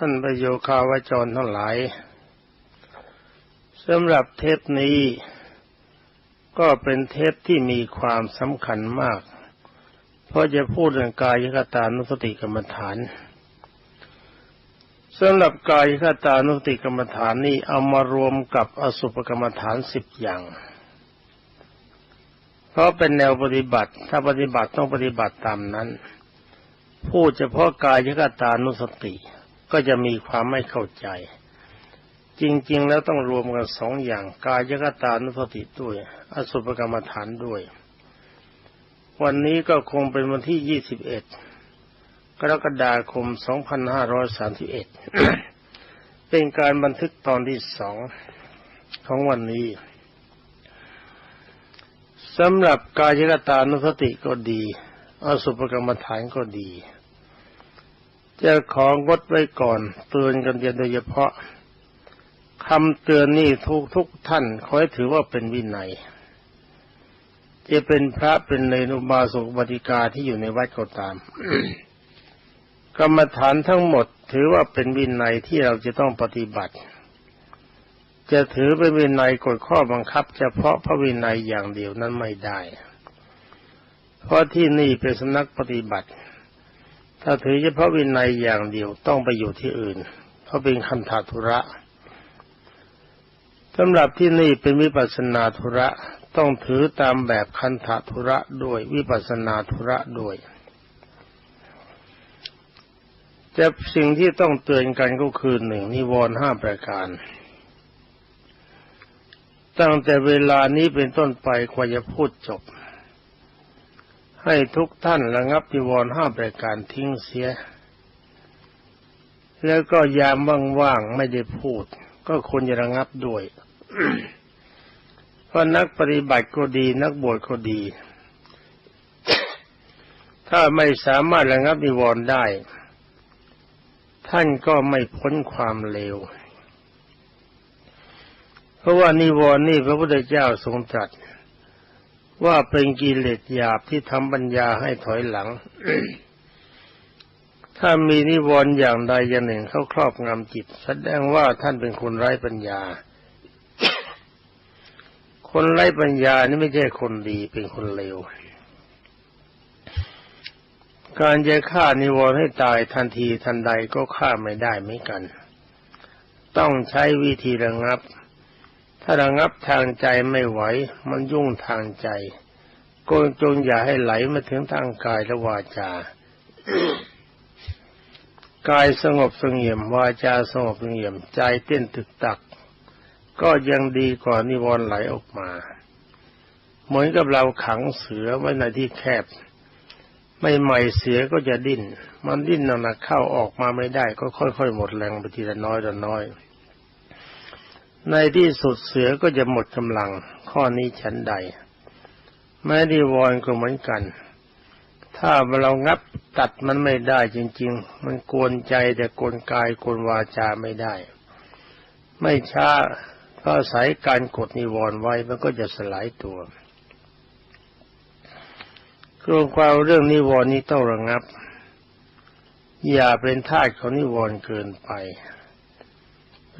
ท่านประโยคาวจรทั้งหลายสำหรับเทปนี้ก็เป็นเทปที่มีความสำคัญมาก เพราะจะพูดเรื่องกายคตานุสติกรรมฐานสำหรับกายคตานุสติกรรมฐานนี้เอามารวมกับอสุภกรรมฐานสิบอย่าง เพราะเป็นแนวปฏิบัติ ถ้าปฏิบัติต้องปฏิบัติตามนั้น พูดเฉพาะกายคตานุสติ ก็จะมีความไม่เข้าใจ จริง ๆ แล้วต้องรวมกันสองอย่าง กายกตานุสติด้วย อสุภกรรมฐานด้วย วันนี้ก็คงเป็นวันที่21กรกฎาคม2531เป็นการบันทึกตอนที่สองของวันนี้สำหรับกายกตานุสติก็ดี อสุภกรรมฐานก็ดี จะของงดไว้ก่อนเตือนกันโดยเฉพาะคำเตือนนี่ทุกทุกท่านขอให้ถือว่าเป็นวินัย จะเป็นพระเป็นเนรุบาสุบติกาที่อยู่ในวัดก็ตาม กรรมฐานทั้งหมดถือว่าเป็นวินัยที่เราจะต้องปฏิบัติ จะถือเป็นวินัยกฎข้อบังคับ เฉพาะพระวินัยอย่างเดียวนั้นไม่ได้ เพราะที่นี่เป็นสำนักปฏิบัติ ถ้าถือเฉพาะวินัยอย่างเดียวต้องไปอยู่ที่อื่น เพราะเป็นคันธาธุระสำหรับที่นี่เป็นวิปัสนาธุระต้องถือตามแบบคันธาธุระด้วยวิปัสนาธุระด้วยจะสิ่งที่ต้องเตือนกันก็คือหนึ่งนิวรณ์ห้าประการ ตั้งแต่เวลานี้เป็นต้นไปควรจะพูดจบ ให้ทุกท่านระงับนิวรณ์ห้าประการทิ้งเสีย แล้วก็ยามว่างๆไม่ได้พูด ก็ควรจะระงับด้วย เพราะนักปฏิบัติก็ดีนักบวชก็ดี ถ้าไม่สามารถระงับนิวรณ์ได้ ท่านก็ไม่พ้นความเลวเพราะว่านิวรณ์นี่พระพุทธเจ้าทรงตรัส ว่าเป็นกิเลสหยาบที่ทำปัญญาให้ถอยหลัง ถ้ามีนิวรณ์อย่างใดอย่างหนึ่งเข้าครอบงำจิต แสดงว่าท่านเป็นคนไร้ปัญญา คนไร้ปัญญานี่ไม่ใช่คนดีเป็นคนเลว การจะฆ่านิวรณ์ให้ตายทันทีทันใดก็ฆ่าไม่ได้เหมือนกัน ต้องใช้วิธีระงับ ถ้าระงับทางใจไม่ไหว มันยุ่งทางใจก็จงอย่าให้ไหลมาถึงทางกายและวาจากายสงบสงเงียมวาจาสงบสงเงียมใจเต้นตึกตัก ก็ยังดีกว่านิวรณ์ไหลออกมา เหมือนกับเราขังเสือไว้ในที่แคบ ไม่ใหม่เสือก็จะดิ้น มันดิ้นหนักเข้าออกมาไม่ได้ ก็ค่อยๆหมดแรงไปทีละน้อยละน้อย ในที่สุดเสือก็จะหมดกำลัง ข้อนี้ฉันใด แม้ดีวอนก็เหมือนกัน ถ้าเรางับตัดมันไม่ได้จริง ๆ มันกวนใจแต่กวนกายกวนวาจาไม่ได้ ไม่ช้าก็อาศัยการกดนิวรณ์ไว้มันก็จะสลายตัวรวความเรื่องนิวรณ์นี้ต้องระงับ อย่าเป็นทาสของนิวรณ์เกินไป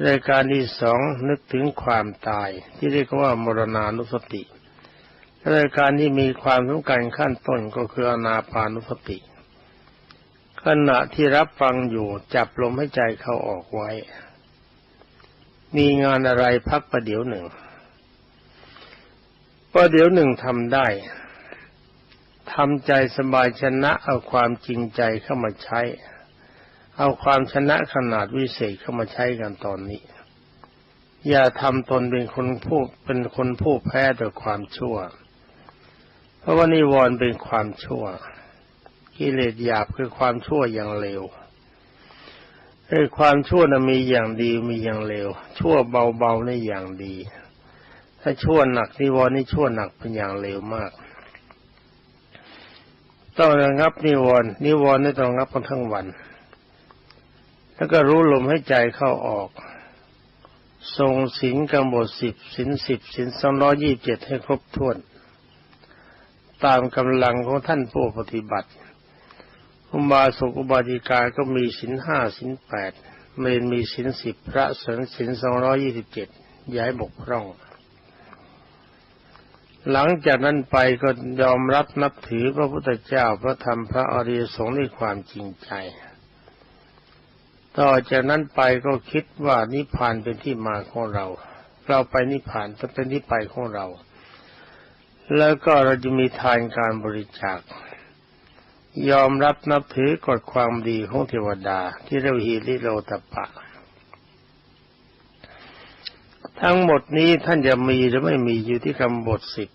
รายการที่สองนึกถึงความตาย ที่เรียกว่ามรณานุสติรายการที่มีความสำคัญขั้นต้นก็คืออนาปานุสติ ขณะที่รับฟังอยู่จับลมให้ใจเข้าออกไว้ มีงานอะไรพักประเดี๋ยวหนึ่งประเดี๋ยวหนึ่งทำได้ทำใจสบายชนะเอาความจริงใจเข้ามาใช้ เอาความชนะขนาดวิเศษเข้ามาใช้กันตอนนี้ อย่าทำตนเป็นคนผู้เป็นคนผู้แพ้ต่อความชั่ว เพราะว่านิวรณ์เป็นความชั่วกิเลสหยาบคือความชั่วอย่างเลวไอ้ความชั่วนะมีอย่างดีมีอย่างเลว ชั่วเบาๆในอย่างดี ถ้าชั่วหนักนิวรณ์นี่ชั่วหนักเป็นอย่างเลวมาก ต้องระงับนิวรณ์นิวรณ์นี่ต้องระงับทั้งวัน แล้วก็รู้ลมให้ใจเข้าออก ทรงสินกำหนดสิบสินสิบสินสองร้อยี่บเจ็ดให้ครบถ้วน ตามกำลังของท่านผู้ปฏิบัติอุบาสกอุบาสิกาก็มีสินห้าสินแปดเมนมีศีลสิบพระสนศีลสองร้อยี่สิบเจ็ดย้ายบกพร่อง หลังจากนั้นไปก็ยอมรับนับถือพระพุทธเจ้าพระธรรมพระอริยสงฆ์ด้วยความจริงใจ ต่อจากนั้นไปก็คิดว่านิพพานเป็นที่มาของเรา เราไปนิพพานจะเป็นที่ไปของเรา แล้วก็เราจะมีทานการบริจาค ยอมรับนับถือกฎความดีของเทวดาที่เรียกฮีริโลตปะ ทั้งหมดนี้ท่านจะมีหรือไม่มีอยู่ที่คำบทสิบ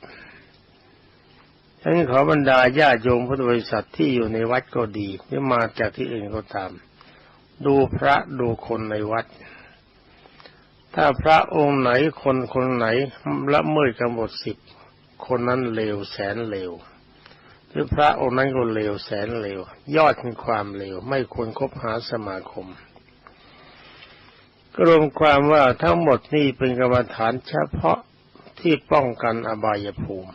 ท่านขอบรรดาญาโยมพุทธบริษัทที่อยู่ในวัดก็ดีหรือมาจากที่อื่นก็ตาม ดูพระดูคนในวัด ถ้าพระองค์ไหนคนคนไหนละเมิดกำหนดสิบคนนั้นเลวแสนเลวหรือพระองค์นั้นก็เลวแสนเลว ยอดคือความเลวไม่ควรคบหาสมาคมก็รวมความว่าทั้งหมดนี้เป็นกรรมฐานเฉพาะที่ป้องกันอบายภูมิ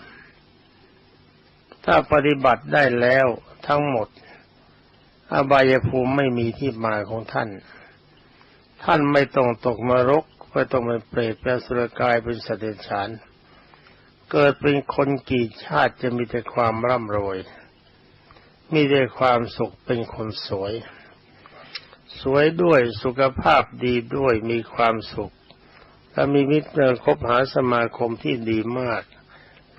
ถ้าปฏิบัติได้แล้วทั้งหมด อบายภูมิไม่มีที่มาของท่าน ท่านไม่ต้องตกมรกไม่ต้องเป็นเปรตเป็นสุรกายเป็นสเดรัจฉาน เกิดเป็นคนกี่ชาติจะมีแต่ความร่ำรวย มีแต่ความสุขเป็นคนสวย สวยด้วยสุขภาพดีด้วยมีความสุข และมีมิตรคบหาสมาคมที่ดีมาก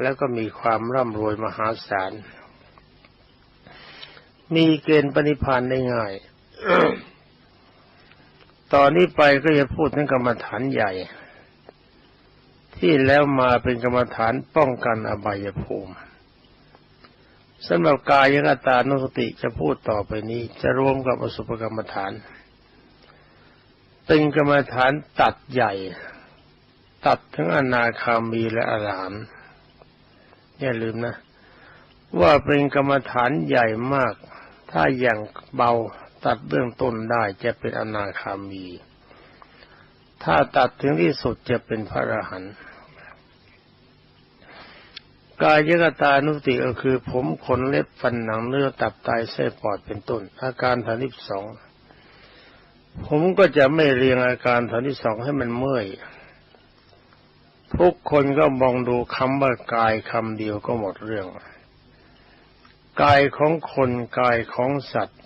แล้วก็มีความร่ำรวยมหาศาล มีเกณฑ์ปณิพานได้ง่ายตอนนี้ไปก็จะพูดถึงกรรมฐานใหญ่ ที่แล้วมาเป็นกรรมฐานป้องกันอบายภูมิสำหรับกายกตานุสติจะพูดต่อไปนี้ จะรวมกับอสุภกรรมฐาน เป็นกรรมฐานตัดใหญ่ ตัดทั้งอนาคามีและอรหันต์อย่าลืมนะ ว่าเป็นกรรมฐานใหญ่มาก ถ้าอย่างเบาตัดเบื้องต้นได้จะเป็นอนาคามี ถ้าตัดถึงที่สุดจะเป็นพระอรหันต์กายยกตานุติก็คือ ผมขนเล็บฟันหนังเนื้อตับไตเส้นปอดเป็นต้น อาการฐานที่สองผมก็จะไม่เรียงอาการฐานที่สองให้มันเมื่อย ทุกคนก็มองดูคำว่ากายคำเดียวก็หมดเรื่อง กายของคนกายของสัตว์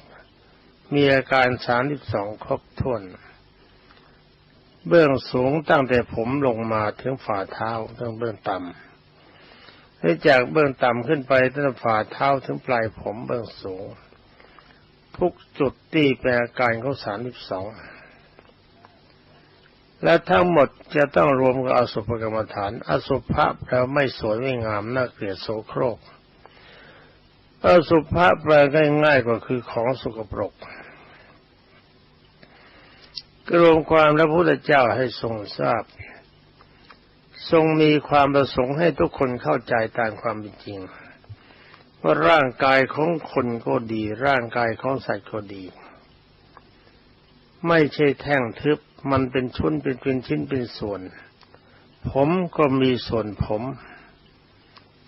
มีอาการสามที่สองครบถ้วน เบื้องสูงตั้งแต่ผมลงมาถึงฝ่าเท้าถึงเบื้องต่ำนี่จากเบื้องต่ำขึ้นไปตั้งแต่ฝ่าเท้าถึงปลายผมเบื้องสูง ทุกจุดที่เป็นอาการของสามสิบสองและทั้งหมดจะต้องรวมกับอสุภกรรมฐาน อสุภะแปลไม่สวยไม่งามน่าเกลียดโสโครก อสุภะแปลง่ายๆก็คือของสกปรกกรวมความแล้วพระพุทธเจ้าให้ทรงทราบ ทรงมีความประสงค์ให้ทุกคนเข้าใจตามความเป็นจริง ว่าร่างกายของคนก็ดี ร่างกายของสัตว์ก็ดี ไม่ใช่แท่งทึบมันเป็นชุนเป็นเป็นชิ้นเป็นส่วน ผมก็มีส่วนผม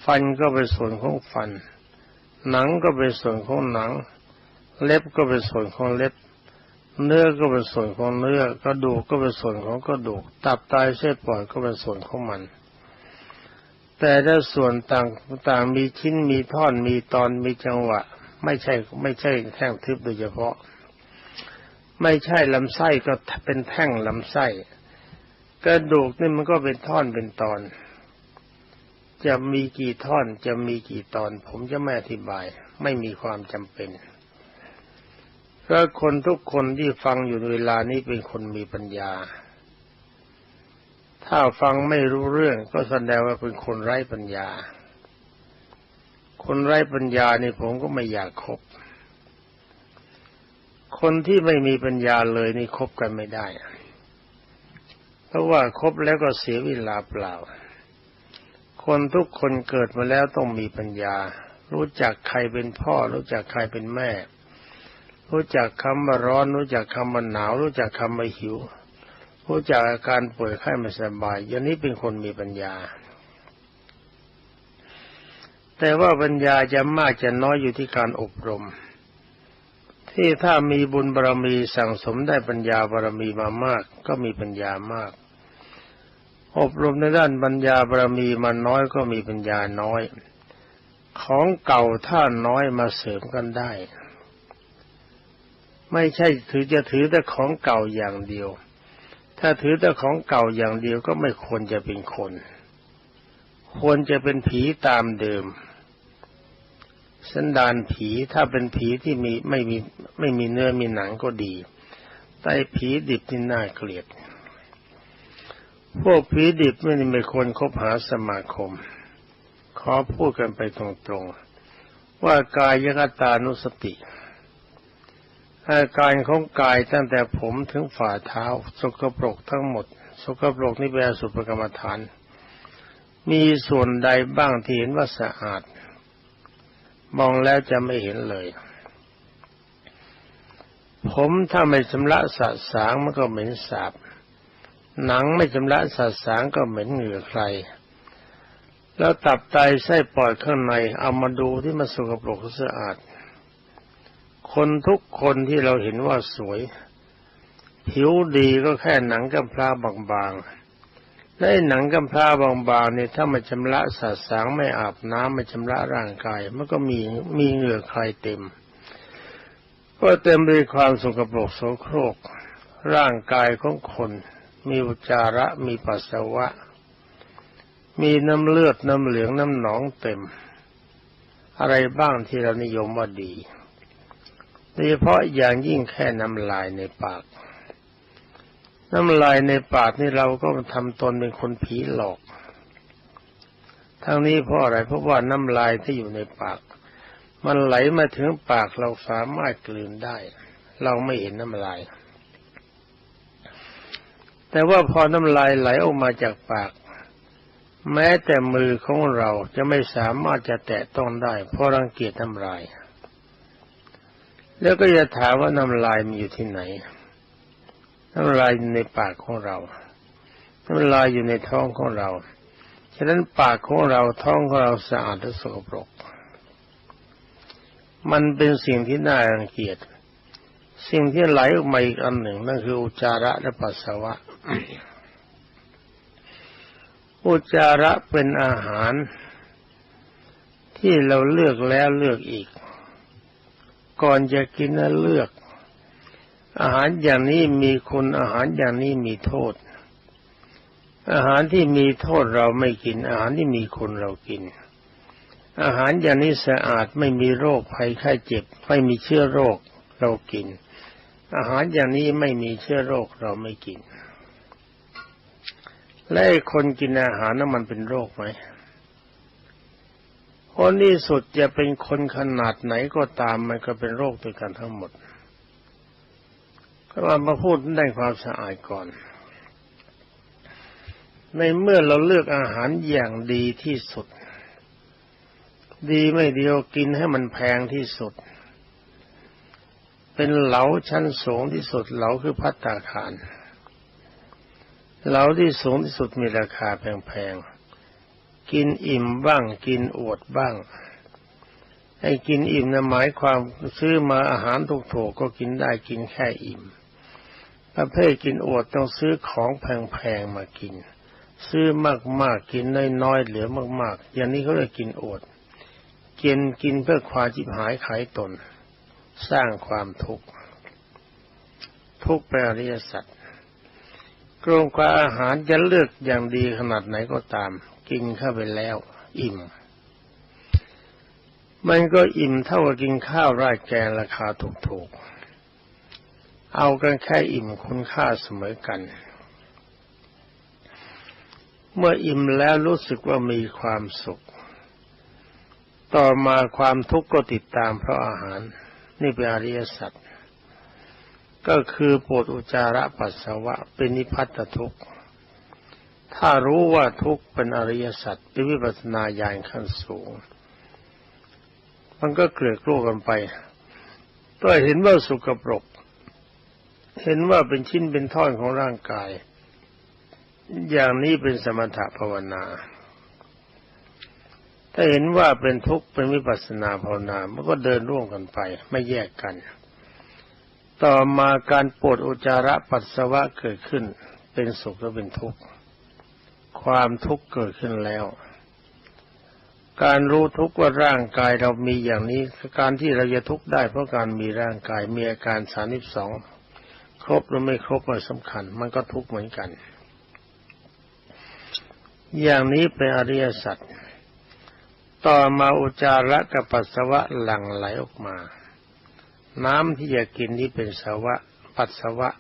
ฟันก็เป็นส่วนของฟัน หนังก็เป็นส่วนของหนัง เล็บก็เป็นส่วนของเล็บ เนื้อก็เป็นส่วนของเนื้อกระดูกก็เป็นส่วนของกระดูก ตับไตเส้นปอดก็เป็นส่วนของมัน แต่ถ้าส่วนต่างต่างมีชิ้นมีท่อนมีตอนมีจังหวะ ไม่ใช่ไม่ใช่แท่งทึบโดยเฉพาะ ไม่ใช่ลำไส้ก็เป็นแท่งลำไส้ กระดูกนี่มันก็เป็นท่อนเป็นตอน จะมีกี่ท่อนจะมีกี่ตอน ผมจะไม่อธิบาย ไม่มีความจำเป็นเพราะคนทุกคนที่ฟังอยู่ในเวลานี้เป็นคนมีปัญญา ถ้าฟังไม่รู้เรื่องก็แสดงว่าเป็นคนไร้ปัญญา คนไร้ปัญญานี่ผมก็ไม่อยากคบ คนที่ไม่มีปัญญาเลยนี่คบกันไม่ได้ เพราะว่าคบแล้วก็เสียเวลาเปล่า คนทุกคนเกิดมาแล้วต้องมีปัญญา รู้จักใครเป็นพ่อ รู้จักใครเป็นแม่ รู้จักคำว่าร้อน รู้จักคำว่าหนาว รู้จักคำว่าหิว รู้จักอาการป่วยไข้ไม่สบายอย่างนี้เป็นคนมีปัญญา แต่ว่าปัญญาจะมากจะน้อยอยู่ที่การอบรม ที่ถ้ามีบุญบารมีสั่งสมได้ปัญญาบารมีมามาก ก็มีปัญญามาก อบรมในด้านปัญญาบารมีมาน้อยก็มีปัญญาน้อย ของเก่าถ้าน้อยมาเสริมกันได้ ไม่ใช่ถือจะถือแต่ของเก่าอย่างเดียว ถ้าถือแต่ของเก่าอย่างเดียวก็ไม่ควรจะเป็นคน ควรจะเป็นผีตามเดิมสันดานผีถ้าเป็นผีที่มีไม่มีไม่มีเนื้อมีหนังก็ดี แต่ผีดิบนี่น่าเกลียด พวกผีดิบไม่ไม่ควรคบหาสมาคม ขอพูดกันไปตรงๆ ว่ากายยกตานุสติ อาการของกายตั้งแต่ผมถึงฝ่าเท้า สกปรกทั้งหมด สกปรกนี่เป็นสุภกรรมฐาน มีส่วนใดบ้างที่เห็นว่าสะอาด มองแล้วจะไม่เห็นเลย ผมถ้าไม่ชำระสะสางมันก็เหม็นสาบ หนังไม่ชำระสะสางก็เหม็นเหงื่อใคร แล้วตับไตไส้ปอดข้างในเอามาดูที่มันสกปรกสะอาด คนทุกคนที่เราเห็นว่าสวย ผิวดีก็แค่หนังกำพร้าบางๆและหนังกำพร้าบางๆเนี่ยถ้าไม่ชำระสะสางไม่อาบน้ำไม่ชำระร่างกาย มันก็มีมีเหงื่อใครเต็มก็เต็มด้วยความสกปรกโสโครกร่างกายของคน มีอุจจาระ มีปัสสาวะ มีน้ำเลือด น้ำเหลือง น้ำหนองเต็ม อะไรบ้างที่เรานิยมว่าดี โดยเฉพาะอย่างยิ่งแค่น้ำลายในปาก น้ำลายในปากนี่เราก็ทำตนเป็นคนผีหลอก ทั้งนี้เพราะอะไร เพราะว่าน้ำลายที่อยู่ในปาก มันไหลมาถึงปากเราสามารถกลืนได้ เราไม่เห็นน้ำลาย แต่ว่าพอน้ำลายไหลออกมาจากปาก แม้แต่มือของเราจะไม่สามารถจะแตะต้องได้เพราะรังเกียจน้ำลาย แล้วก็จะถามว่าน้ำลายมีอยู่ที่ไหน น้ำลายอยู่ในปากของเรา น้ำลายอยู่ในท้องของเราฉะนั้นปากของเราท้องของเราสะอาดและสกปรก มันเป็นสิ่งที่น่ารังเกียจ สิ่งที่ไหลออกมาอีกอันหนึ่งนั่นคืออุจจาระและปัสสาวะ อุจจาระเป็นอาหาร ที่เราเลือกแล้วเลือกอีก ก่อนจะกินนะเลือก อาหารอย่างนี้มีคุณอาหารอย่างนี้มีโทษ อาหารที่มีโทษเราไม่กิน อาหารที่มีคุณเรากิน อาหารอย่างนี้สะอาดไม่มีโรคภัยไข้เจ็บ ไม่มีเชื้อโรคเรากิน อาหารอย่างนี้ไม่มีเชื้อโรคเราไม่กิน และคนกินอาหารนั้นมันเป็นโรคไหมคนที่สุดจะเป็นคนขนาดไหนก็ตามมันก็เป็นโรคด้วยกันทั้งหมดก็มามาพูดได้ความสะอาดก่อน ในเมื่อเราเลือกอาหารอย่างดีที่สุด ดีไม่เดียวกินให้มันแพงที่สุด เป็นเหลาชั้นสูงที่สุดเหลาคือพัตตาคาร เหลาที่สูงที่สุดมีราคาแพงๆ กินอิ่มบ้างกินอวดบ้างให้กินอิ่มนะหมายความซื้อมาอาหารถูกๆก็กินได้กินแค่อิ่ม ประเภทกินอวดต้องซื้อของแพงๆมากิน ซื้อมากๆกินน้อยๆเหลือมากๆ อย่างนี้เขาเรียกกินอวดกินกินเพื่อความจิบหายขายตน สร้างความทุกข์ทุกข์แปลอริยสัจ กรงกว่าอาหารจะเลือกอย่างดีขนาดไหนก็ตาม กินเข้าไปแล้ว อิ่ม มันก็อิ่มเท่ากับกินข้าวราดแกงราคาถูกๆ เอากันแค่อิ่มคุณค่าเสมอกัน เมื่ออิ่มแล้วรู้สึกว่ามีความสุข ต่อมาความทุกข์ก็ติดตามเพราะอาหาร นี่เป็นอริยสัจ ก็คือปวดอุจจาระปัสสาวะเป็นนิพพัตทุกข์ ถ้ารู้ว่าทุกข์เป็นอริยสัจเป็นวิปัสนาญาณขั้นสูง มันก็เกลือกลัวกันไปก็เห็นว่าสุกปรก เห็นว่าเป็นชิ้นเป็นท่อนของร่างกาย อย่างนี้เป็นสมถภาวนา ถ้าเห็นว่าเป็นทุกข์เป็นวิปัสนาภาวนา มันก็เดินร่วมกันไป ไม่แยกกัน ต่อมาการปวดอุจจาระปัสสาวะเกิดขึ้น เป็นสุขหรือเป็นทุกข์ ความทุกข์เกิดขึ้นแล้ว การรู้ทุกข์ว่าร่างกายเรามีอย่างนี้การที่เราจะทุกข์ได้เพราะการมีร่างกายมีอาการสานิสองครบหรือไม่ครบมันสำคัญ มันก็ทุกข์เหมือนกัน อย่างนี้เป็นอริยสัจต่อมาอุจจาระกับปัสสาวะหลั่งไหลออกมา น้ำที่จะกินนี้เป็นสาวะ ปัสสาวะ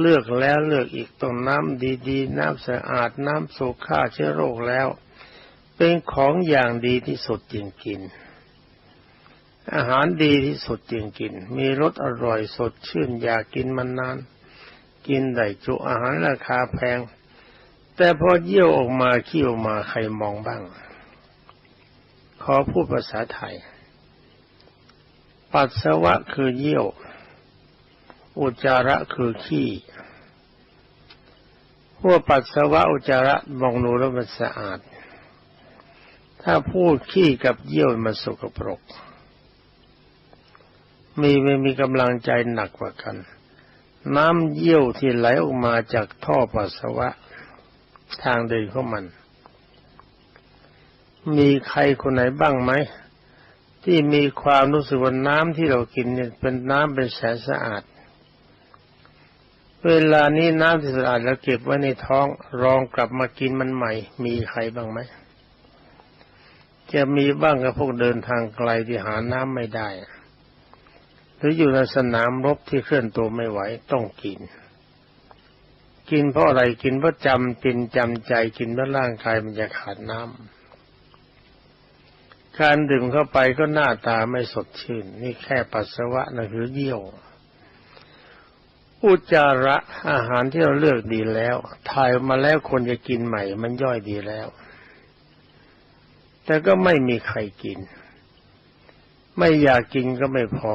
เลือกแล้วเลือกอีกต้องน้ำดีๆ น้ำสะอาดน้ำสูฆ่าเชื้อโรคแล้ว เป็นของอย่างดีที่สุดจริงกิน อาหารดีที่สุดจริงกิน มีรสอร่อยสดชื่นอยากกินมันนาน กินได้จุอาหารราคาแพง แต่พอเยี่ยวออกมาเคี้ยวมาใครมองบ้าง ขอพูดภาษาไทย ปัสสาวะคือเยี่ยว อุจจาระคือขี้พวกปัสสาวะอุจจาระมองดูแล้วมันสะอาด ถ้าพูดขี้กับเยี่ยวมันสกปรก มีไม่มีกำลังใจหนักกว่ากัน น้ำเยี่ยวที่ไหลออกมาจากท่อปัสสาวะ ทางเดินของมัน มีใครคนไหนบ้างไหม ที่มีความรู้สึกว่าน้ำที่เรากินเนี่ยเป็นน้ำเป็นแสนสะอาด เวลานี้น้ำที่สะอาดแล้วเก็บไว้ในท้องรองกลับมากินมันใหม่ มีใครบ้างไหมจะมีบ้างกับพวกเดินทางไกลที่หาน้ำไม่ได้ หรืออยู่ในสนามรบที่เคลื่อนตัวไม่ไหวต้องกิน กินเพราะอะไรกินเพราะจำเป็นจำใจกินเพราะร่างกายมันจะขาดน้ำ การดื่มเข้าไปก็หน้าตาไม่สดชื่น นี่แค่ปัสสาวะนะคือเยี่ยว อุจจาระอาหารที่เราเลือกดีแล้ว ถ่ายมาแล้วคนจะกินใหม่ มันย่อยดีแล้ว แต่ก็ไม่มีใครกิน ไม่อยากกินก็ไม่พอ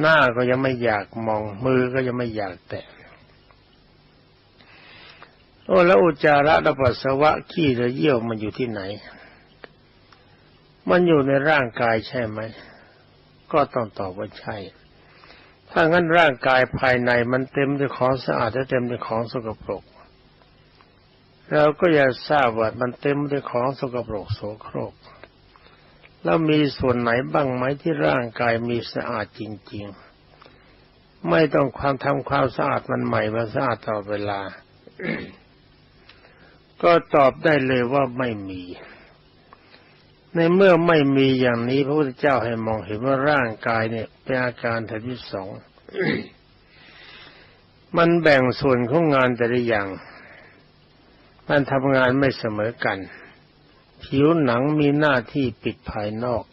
หน้าก็ยังไม่อยากมอง มือก็ยังไม่อยากแตะโอ้แล้วอุจจาระและปัสสาวะขี้หรือเยี่ยวมันอยู่ที่ไหน มันอยู่ในร่างกายใช่ไหม ก็ต้องตอบว่าใช่ ถ้างั้นร่างกายภายในมันเต็มด้วยของสะอาดและเต็มด้วยของสกปรก เราก็อยากทราบว่ามันเต็มด้วยของสกปรกโสโครก แล้วมีส่วนไหนบ้างไหมที่ร่างกายมีสะอาดจริง ๆ ไม่ต้องความทำความสะอาดมันใหม่มาสะอาดตลอดเวลา ก็ตอบได้เลยว่าไม่มี ในเมื่อไม่มีอย่างนี้พระพุทธเจ้าให้มองเห็นว่าร่างกายเนี่ยเป็นอาการทที่สองมันแบ่งส่วนของงานแต่ละอย่าง มันทำงานไม่เสมอกัน ผิวหนังมีหน้าที่ปิดภายนอก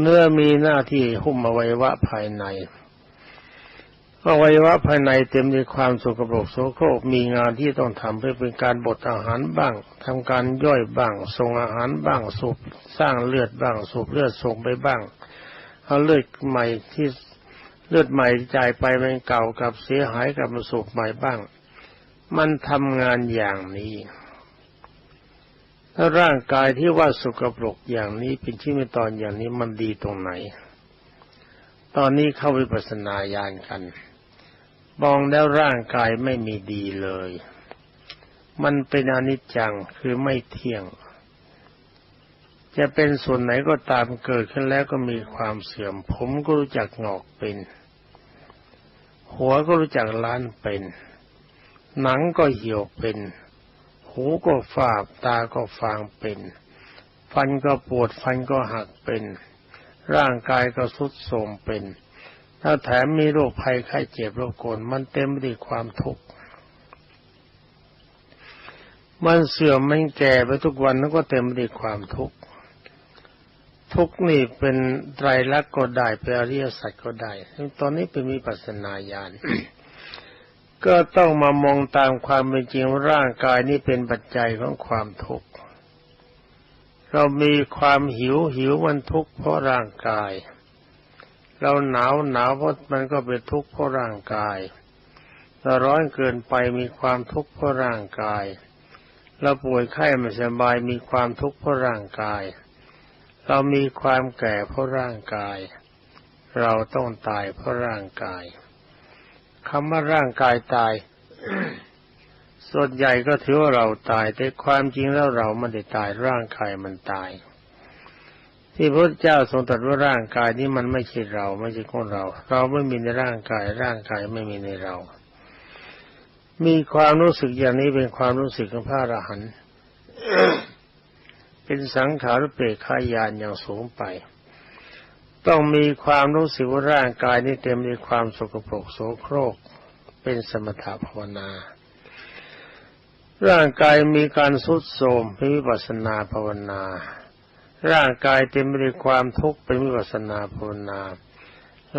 เนื้อมีหน้าที่หุ้มอวัยวะภายใน อวัยวะภายในเต็มด้วยความสกปรกโสโครกมีงานที่ต้องทำเพื่อเป็นการบดอาหารบ้างทำการย่อยบ้าง ส่งอาหารบ้างสูบสร้างเลือดบ้าง สูบเลือดส่งไปบ้างเอาเลือดใหม่ที่เลือดใหม่จ่ายไปเป็นเก่ากับเสียหายกับมาสูบใหม่บ้าง มันทำงานอย่างนี้ถ้าร่างกายที่ว่าสกปรกอย่างนี้เป็นที่ไม่ตอนอย่างนี้มันดีตรงไหน ตอนนี้เข้าวิปัสสนาญาณกัน มองแล้วร่างกายไม่มีดีเลย มันเป็นอนิจจังคือไม่เที่ยง จะเป็นส่วนไหนก็ตามเกิดขึ้นแล้วก็มีความเสื่อม ผมก็รู้จักงอกเป็น หัวก็รู้จักล้านเป็น หนังก็เหี่ยวเป็น หูก็ฝาบตาก็ฟางเป็น ฟันก็ปวดฟันก็หักเป็น ร่างกายก็สุดโทรมเป็น ถ้าแถมมีโรคภัยไข้เจ็บโรคโกนมันเต็มไปด้วยความทุกข์มันเสื่อมมันแก่ไปทุกวันแล้วก็เต็มไปด้วยความทุกข์ทุกนี่เป็นไตรลักษณ์ก็ได้เป็นอริยสัจก็ได้ตอนนี้เป็นมีปัสนาญาณก็ต้องมามองตามความเป็นจริงร่างกายนี้เป็นปัจจัยของความทุกข์ เรามีความหิวหิวมันทุกข์เพราะร่างกาย เราหนาวหนาวเพราะมันก็เป็นทุกข์เพราะร่างกายเราร้อนเกินไปมีความทุกข์เพราะร่างกายเราป่วยไข้ไม่สบายมีความทุกข์เพราะร่างกาย เรามีความแก่เพราะร่างกาย เราต้องตายเพราะร่างกายคำว่าร่างกายตาย ส่วนใหญ่ก็ถือว่าเราตาย แต่ความจริงแล้วเราไม่ได้ตายร่างกายมันตาย ที่พระเจ้าทรงตรัสว่าร่างกายนี้มันไม่ใช่เรา ไม่ใช่ของเรา เราไม่มีในร่างกาย ร่างกายไม่มีในเรา มีความรู้สึกอย่างนี้เป็นความรู้สึกของพระอรหันต์เป็นสังขารเปรคายานอย่างสูงไป ต้องมีความรู้สึกว่าร่างกายนี้เต็มด้วยความสกปรกโสโครก เป็นสมถภาวนา ร่างกายมีการสุดโทรมเป็นวิปัสสนาภาวนา ร่างกายเต็มไปด้วยความทุกข์เป็นวิปัสสนาภาวนา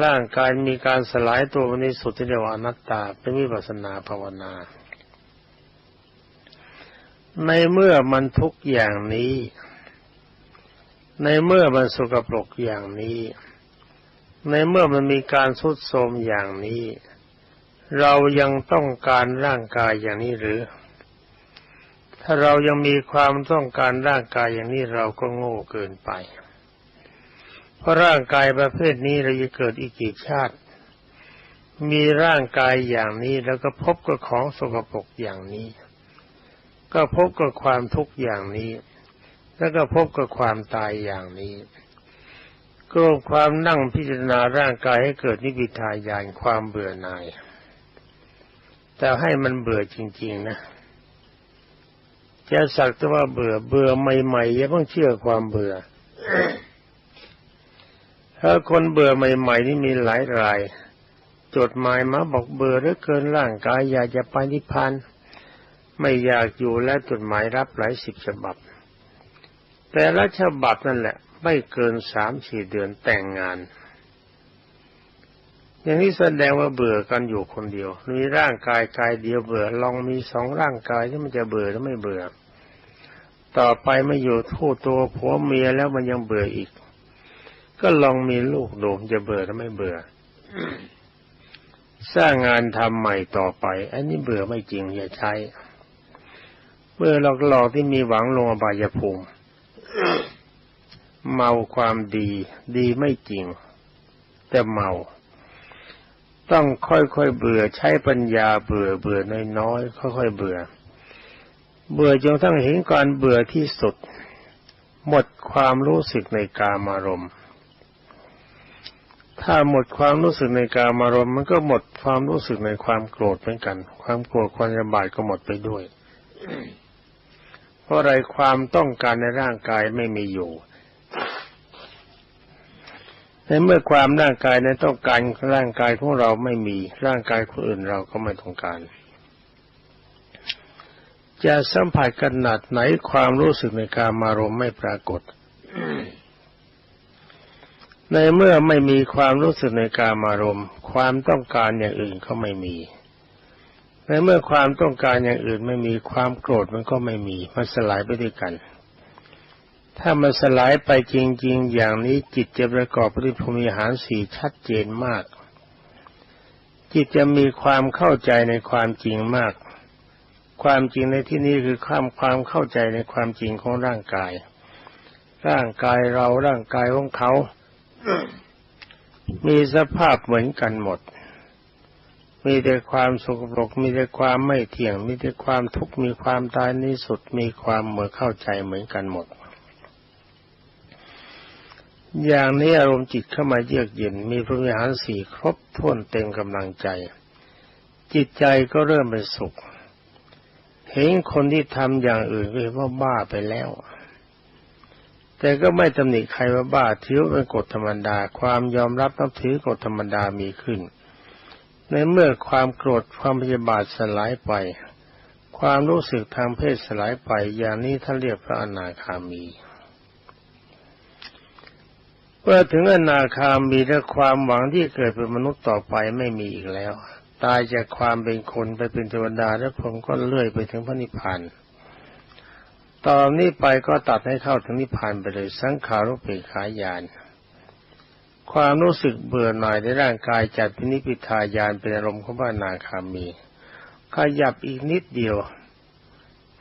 ร่างกายมีการสลายตัววันสุดที่เรียกว่าอนัตตา เป็นวิปัสสนาภาวนา ในเมื่อมันทุกอย่างนี้ ในเมื่อมันสกปรกอย่างนี้ ในเมื่อมันมีการทุดโทรมอย่างนี้ เรายังต้องการร่างกายอย่างนี้หรือ ถ้าเรายังมีความต้องการร่างกายอย่างนี้เราก็โง่เกินไป เพราะร่างกายประเภทนี้เราจะเกิดอีกกี่ชาติ มีร่างกายอย่างนี้แล้วก็พบกับของสกปรกอย่างนี้ ก็พบกับความทุกข์อย่างนี้ แล้วก็พบกับความตายอย่างนี้ก็ความนั่งพิจารณาร่างกายให้เกิดนิพิทายานความเบื่อหน่าย แต่ให้มันเบื่อจริง ๆ นะ จะสักแต่ว่าเบื่อเบื่อใหม่ๆอย่าเพิ่งเชื่อความเบื่อถ้าคนเบื่อใหม่ ๆ นี่มีหลายราย จดหมายมาบอกเบื่อเหลือเกินร่างกายอยากจะไปนิพพานไม่อยากอยู่และจดหมายรับหลายสิบฉบับ แต่ละฉบับนั่นแหละ ไม่เกินสามสี่เดือนแต่งงาน อย่างนี้แสดงว่าเบื่อกันอยู่คนเดียว มีร่างกายกายเดียวเบื่อ ลองมีสองร่างกายที่มันจะเบื่อหรือไม่เบื่อ ต่อไปไม่อยู่ทู่ตัวผัวเมียแล้วมันยังเบื่ออีก ก็ลองมีลูกดูจะเบื่อหรือไม่เบื่อ สร้างงานทำใหม่ต่อไป อันนี้เบื่อไม่จริงอย่าใช้เมื่อหลอกๆที่มีหวังลงอบายภูมิเมาความดี ดีไม่จริง แต่เมา ต้องค่อยๆเบื่อใช้ปัญญาเบื่อเบื่อน้อยๆค่อยๆเบื่อ เบื่อจนทั้งเห็นการเบื่อที่สุด หมดความรู้สึกในกามารมณ์ ถ้าหมดความรู้สึกในกามารมณ์มันก็หมดความรู้สึกในความโกรธเหมือนกัน ความโกรธความระบาดก็หมดไปด้วย เพราะอะไรความต้องการในร่างกายไม่มีอยู่ ในเมื่อความร่างกายในต้องการร่างกายของเราไม่มีร่างกายคนอื่นเราก็ไม่ต้องการ จะสัมผัสขนาดไหนความรู้สึกในการมารมไม่ปรากฏ ในเมื่อไม่มีความรู้สึกในการมารมความต้องการอย่างอื่นก็ไม่มีในเมื่อความต้องการอย่างอื่นไม่มีความโกรธมันก็ไม่มีมันสลายไปด้วยกัน ถ้ามันสลายไปจริง ๆ อย่างนี้จิตจะประกอบปฏิภูมีหารสี่ชัดเจนมาก จิตจะมีความเข้าใจในความจริงมาก ความจริงในที่นี้คือความความเข้าใจในความจริงของร่างกาย ร่างกายเราร่างกายของเขา มีสภาพเหมือนกันหมด มีแต่ความสกปรกมีแต่ความไม่เที่ยง มีแต่ความทุกข์มีความตายนิสุดมีความเหมือเข้าใจเหมือนกันหมด อย่างนี้อารมณ์จิตเข้ามาเยือกเย็นมีพระวิหารสี่ครบถ้วนเต็มกำลังใจ จิตใจก็เริ่มเป็นสุข เห็นคนที่ทำอย่างอื่นก็เห็นว่าบ้าไปแล้ว แต่ก็ไม่ตำหนิใครว่าบ้าถือเป็นกฎธรรมดา ความยอมรับนับถือกฎธรรมดามีขึ้น ในเมื่อความโกรธความพยาบาทสลายไป ความรู้สึกทางเพศสลายไปอย่างนี้ท่านเรียกพระอนาคามี เมื่อถึงอนาคามีและความหวังที่เกิดเป็นมนุษย์ต่อไปไม่มีอีกแล้ว ตายจากความเป็นคนไปเป็นเทวดาแล้วผมก็เลื่อยไปถึงพระนิพพานตอนนี้ไปก็ตัดให้เข้าถึงนิพพานไปเลยสังขารุปเปขายาน ความรู้สึกเบื่อหน่ายในร่างกายจัดพินิพิทายานเป็นอารมณ์ของพระนาคามีขยับอีกนิดเดียว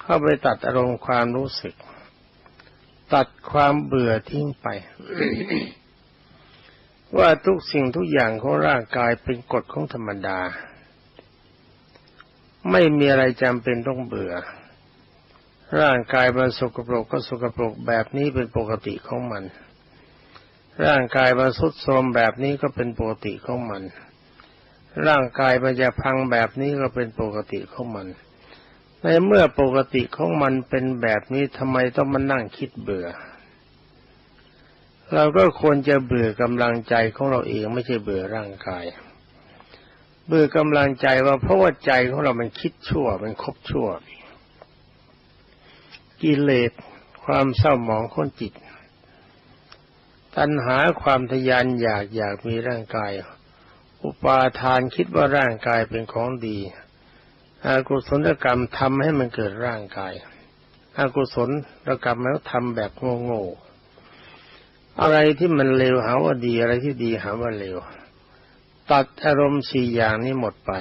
เข้าไปตัดอารมณ์ความรู้สึก ตัดความเบื่อทิ้งไป ว่าทุกสิ่งทุกอย่างของร่างกายเป็นกฎของธรรมดา ไม่มีอะไรจำเป็นต้องเบื่อ ร่างกายมันสกปรกก็สกปรกแบบนี้เป็นปกติของมัน ร่างกายมันสุดโทมแบบนี้ก็เป็นปกติของมัน ร่างกายมันจะพังแบบนี้ก็เป็นปกติของมัน ในเมื่อปกติของมันเป็นแบบนี้ทำไมต้องมานั่งคิดเบื่อ เราก็ควรจะเบื่อกำลังใจของเราเองไม่ใช่เบื่อร่างกาย เบื่อกำลังใจว่าเพราะว่าใจของเรามันคิดชั่วมันคบชั่ว กิเลสความเศร้าหมองของจิต ตัณหาความทยานอยากอยากมีร่างกาย อุปาทานคิดว่าร่างกายเป็นของดี อากุศลกรรมทำให้มันเกิดร่างกายอากุศลกรรมแล้วทำแบบโง่ๆอะไรที่มันเลวหาว่าดีอะไรที่ดีหาว่าเลวตัดอารมณ์สี่อย่างนี้หมดไป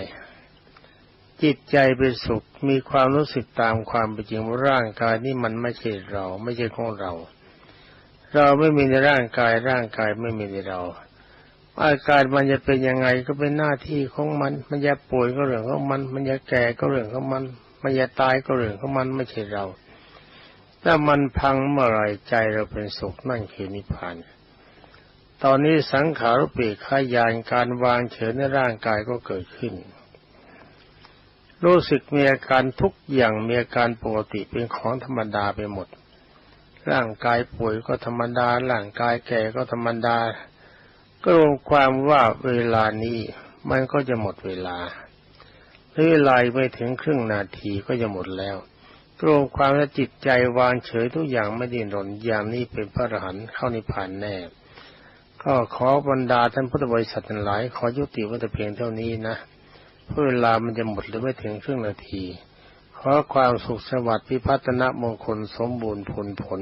จิตใจเป็นสุขมีความรู้สึกตามความเป็นจริงว่าร่างกายนี้มันไม่ใช่เรา ไม่ใช่ของเรา เราไม่มีในร่างกายร่างกายไม่มีในเรา อาการมันจะเป็นยังไงก็เป็นหน้าที่ของมัน มันจะป่วยก็เรื่องของมัน มันจะแก่ก็เรื่องของมัน มันจะตายก็เรื่องของมันไม่ใช่เรา ถ้ามันพังเมื่อไรใจเราเป็นสุขนั่นคือนิพพาน ตอนนี้สังขารปีกขายานการวางเฉยในร่างกายก็เกิดขึ้น รู้สึกมีอาการทุกอย่างมีอาการปกติเป็นของธรรมดาไปหมด ร่างกายป่วยก็ธรรมดา ร่างกายแก่ก็ธรรมดา ก็รวมความว่าเวลานี้มันก็จะหมดเวลาเวลาไม่ถึงครึ่งนาทีก็จะหมดแล้วรวมความและจิตใจวางเฉยทุกอย่างไม่ดิ้นรนอย่างนี้เป็นพระอรหันต์เข้านิพพานแน่ ก็ขอบรรดาท่านพุทธบริษัททั้งหลาย ขอยุติวัตเพียงเท่านี้นะเพื่อเวลามันจะหมดหรือไม่ถึงครึ่งนาที ขอความสุขสวัสดิ์พิพัฒนมงคลสมบูรณ์ผลผล